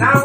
ನಾವು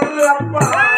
அப்பா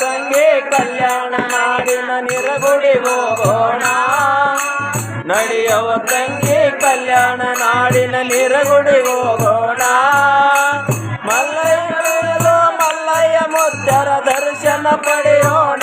ಸಂಗೆ ಕಲ್ಯಾಣ ಮಾಡಿನ ನಿರಗುಡಿ ಹೋಗೋಣ ನಡೆಯವ ತಂಗಿ ಕಲ್ಯಾಣ ನಾಡಿನ ನಿರಗುಡಿ ಹೋಗೋಣ. ಮಲ್ಲಯ್ಯ ಮಲ್ಲಯ್ಯ ಮುದ್ದರ ದರ್ಶನ ಪಡೆಯೋಣ.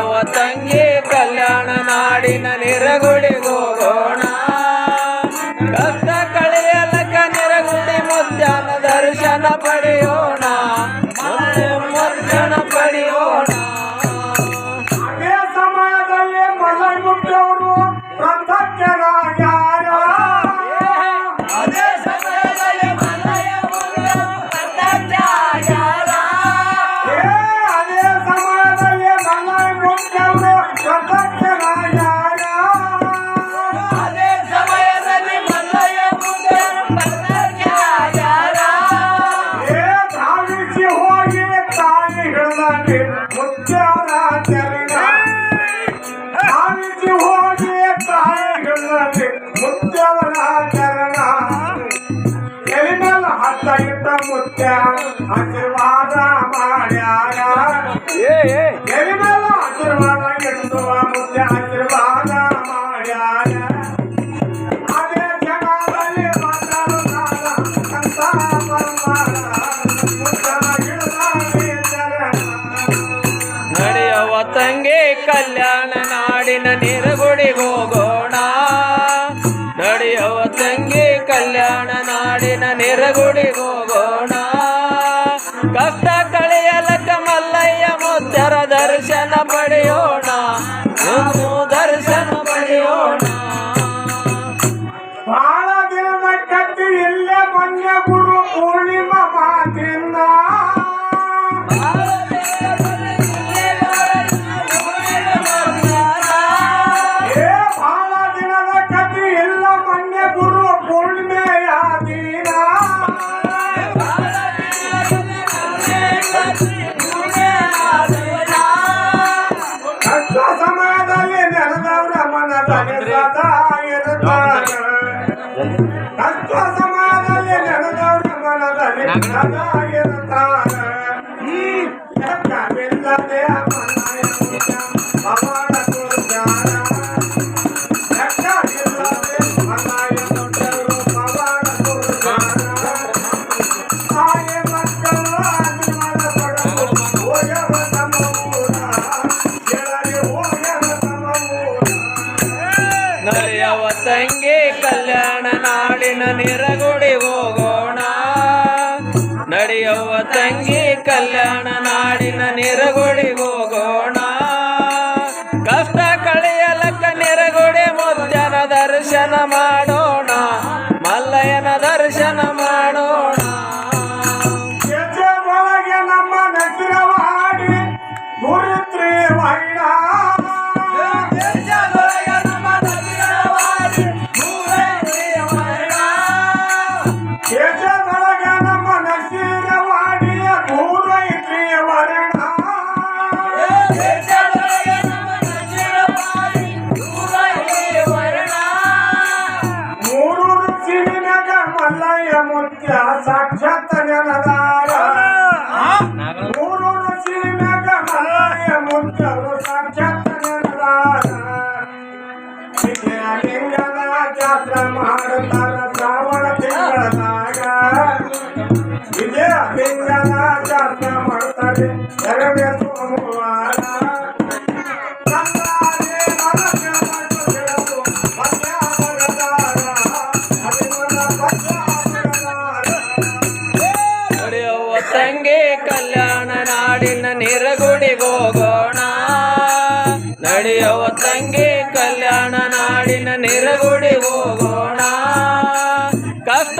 ಯವ ತಂಗಿ ಕಲ್ಯಾಣ ನಾಡಿನ ಗೋಣ ಕಷ್ಟ ಕಳೆಯಲಕ ನಿರಗುಡಿ ಮುದ್ದಾನ ದರ್ಶನ ಪಡೆ. विठ्ठल मोठ्या आशीर्वादा माड्याला देवी मला आशीर्वादा घेतो मोठ्या ಪಡೆಯೋಣ. ನಡೆದವರ ಮನದಲ್ಲಿ ಭಜನ ಮಾಡೋ ತಂಗಿ ಕಲ್ಯಾಣ ನಾಡಿನ ನಿರಗುಡಿಗೋಗೋಣ ಅವ ತಂಗಿ ಕಲ್ಯಾಣ ನಾಡಿನ ನೆರಗುಡಿ ಹೋಗೋಣ. ಕಷ್ಟ